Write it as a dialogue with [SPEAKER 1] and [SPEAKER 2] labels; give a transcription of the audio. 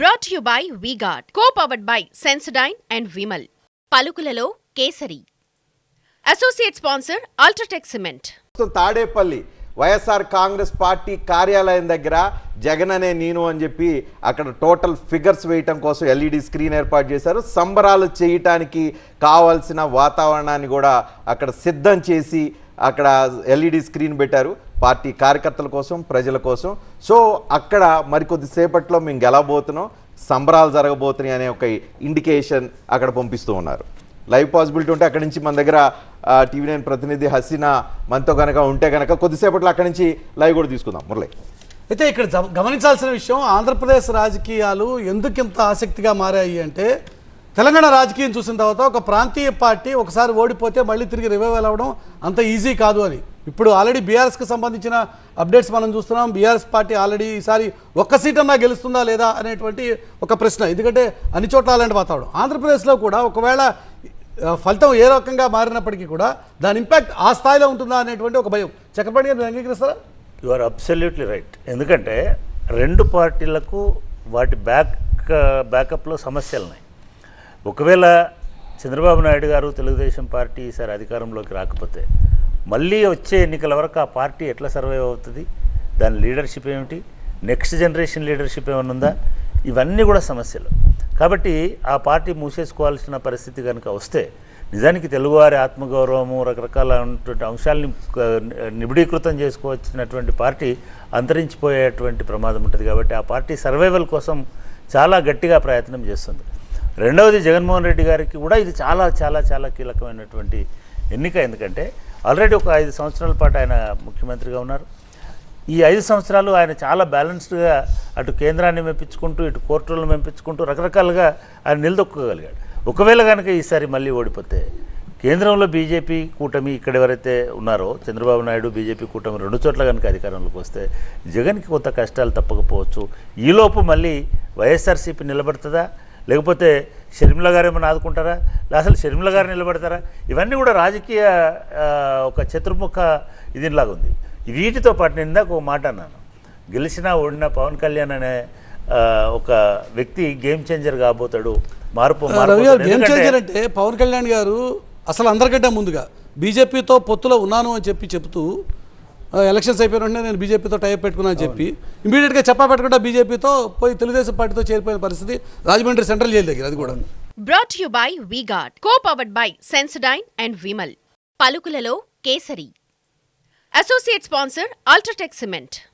[SPEAKER 1] Brought you by VGuard co powered by Sensodyne and Vimal పలుకులలో kesari. Associate sponsor UltraTech cement
[SPEAKER 2] Tadepalli YSR Congress party కార్యాలయం దగ్గర జగన్ అనే నేను అని చెప్పి అక్కడ టోటల్ ఫిగర్స్ వేయటం కోసం ఎల్ఈడి స్క్రీన్ ఏర్పాటు చేశారు. సంబరాలు చేయటానికి కావాల్సిన వాతావరణాన్ని కూడా అక్కడ సిద్ధం చేసి అక్కడ ఎల్ఈడి స్క్రీన్ పెట్టారు. పార్టీ కార్యకర్తల కోసం ప్రజల కోసం. సో అక్కడ మరికొద్దిసేపట్లో మేము గెలవబోతున్నాం. సంబరాలు జరగబోతున్నాయి అనే ఒక ఇండికేషన్ అక్కడ పంపిస్తూ ఉన్నారు. లైవ్ పాసిబిలిటీ ఉంటే అక్కడి నుంచి మన దగ్గర టీవీ నైన్ ప్రతినిధి హసీనా మనతో కనుక ఉంటే కనుక కొద్దిసేపట్లో అక్కడి నుంచి లైవ్ కూడా తీసుకుందాం. మురళి.
[SPEAKER 3] అయితే ఇక్కడ గమనించాల్సిన విషయం ఆంధ్రప్రదేశ్ రాజకీయాలు ఎందుకు ఇంత ఆసక్తిగా మారాయి అంటే తెలంగాణ రాజకీయం చూసిన తర్వాత ఒక ప్రాంతీయ పార్టీ ఒకసారి ఓడిపోతే మళ్ళీ తిరిగి రివైవల్ అవ్వడం అంత ఈజీ కాదు అని. ఇప్పుడు ఆల్రెడీ బీఆర్ఎస్కి సంబంధించిన అప్డేట్స్ మనం చూస్తున్నాం. బీఆర్ఎస్ పార్టీ ఆల్రెడీ ఈసారి ఒక్క సీటన్నా గెలుస్తుందా లేదా అనేటువంటి ఒక ప్రశ్న. ఎందుకంటే అన్ని చోట్ల అలాంటి వాతావరణం. ఆంధ్రప్రదేశ్లో కూడా ఒకవేళ ఫలితం ఏ రకంగా మారినప్పటికీ కూడా దాని ఇంపాక్ట్ ఆ స్థాయిలో ఉంటుందా అనేటువంటి ఒక భయం. చక్రపాణి గారు అంగీకరిస్తారా?
[SPEAKER 4] యు ఆర్ అబ్సల్యూట్లీ రైట్ ఎందుకంటే రెండు పార్టీలకు వాటి బ్యాక్ బ్యాకప్లో సమస్యలు ఉన్నాయి ఒకవేళ చంద్రబాబు నాయుడు గారు తెలుగుదేశం పార్టీ ఈసారి అధికారంలోకి రాకపోతే మళ్ళీ వచ్చే ఎన్నికల వరకు ఆ పార్టీ ఎట్లా సర్వైవ్ అవుతుంది? దాని లీడర్షిప్ ఏమిటి? నెక్స్ట్ జనరేషన్ లీడర్షిప్ ఏమైనా ఉందా? ఇవన్నీ కూడా సమస్యలు. కాబట్టి ఆ పార్టీ మూసేసుకోవాల్సిన పరిస్థితి కనుక వస్తే నిజానికి తెలుగువారి ఆత్మగౌరవము రకరకాల ఉన్నటువంటి అంశాలని నిబిడీకృతం చేసుకోవచ్చినటువంటి పార్టీ అంతరించిపోయేటువంటి ప్రమాదం ఉంటుంది. కాబట్టి ఆ పార్టీ సర్వైవల్ కోసం చాలా గట్టిగా ప్రయత్నం చేస్తుంది. రెండవది జగన్మోహన్ రెడ్డి గారికి కూడా ఇది చాలా చాలా చాలా కీలకమైనటువంటి ఎన్నిక. ఎందుకంటే ఆల్రెడీ ఒక ఐదు సంవత్సరాల పాటు ఆయన ముఖ్యమంత్రిగా ఉన్నారు. ఈ ఐదు సంవత్సరాలు ఆయన చాలా బ్యాలెన్స్డ్గా అటు కేంద్రాన్ని మెప్పించుకుంటూ ఇటు కోర్టులను మెప్పించుకుంటూ రకరకాలుగా ఆయన నిలదొక్కగలిగాడు. ఒకవేళ కనుక ఈసారి మళ్ళీ ఓడిపోతే కేంద్రంలో బీజేపీ కూటమి ఇక్కడ ఎవరైతే ఉన్నారో చంద్రబాబు నాయుడు బీజేపీ కూటమి రెండు చోట్ల కనుక అధికారంలోకి వస్తే జగన్కి కొంత కష్టాలు తప్పకపోవచ్చు. ఈలోపు మళ్ళీ వైఎస్ఆర్సీపీ నిలబడుతుందా? లేకపోతే షర్మిల గారు ఏమైనా ఆదుకుంటారా? లేదా అసలు షర్మిల గారు నిలబడతారా? ఇవన్నీ కూడా రాజకీయ ఒక చతుర్ముఖ ఇదిలాగా ఉంది. వీటితో పాటు నేను ఇందాక ఒక మాట అన్నాను. గెలిచినా ఓడినా పవన్ కళ్యాణ్ అనే ఒక వ్యక్తి గేమ్ చేంజర్ కాబోతాడు. మార్పు.
[SPEAKER 3] గేమ్ చేంజర్ అంటే పవన్ కళ్యాణ్ గారు అసలు అందరికంటే ముందుగా బీజేపీతో పొత్తులో ఉన్నాను అని చెప్పి చెప్తూ ఆ, ఎలక్షన్స్ అయిపోయిన వెంటనే నేను బీజేపీతో టైప్ పెట్టుకున్నా అని చెప్పి. ఇమీడియట్గా చెప్పా పెట్టకుండా బీజేపీతో పోయి తెలుగుదేశం పార్టీతో చేరిపోయిన పరిస్థితి రాజమండ్రి సెంట్రల్ జైలు దగ్గర అది కూడా.
[SPEAKER 1] Brought you by VGuard co powered by Sensodyne and Vimal పలుకులలో kesari. Associate sponsor UltraTech cement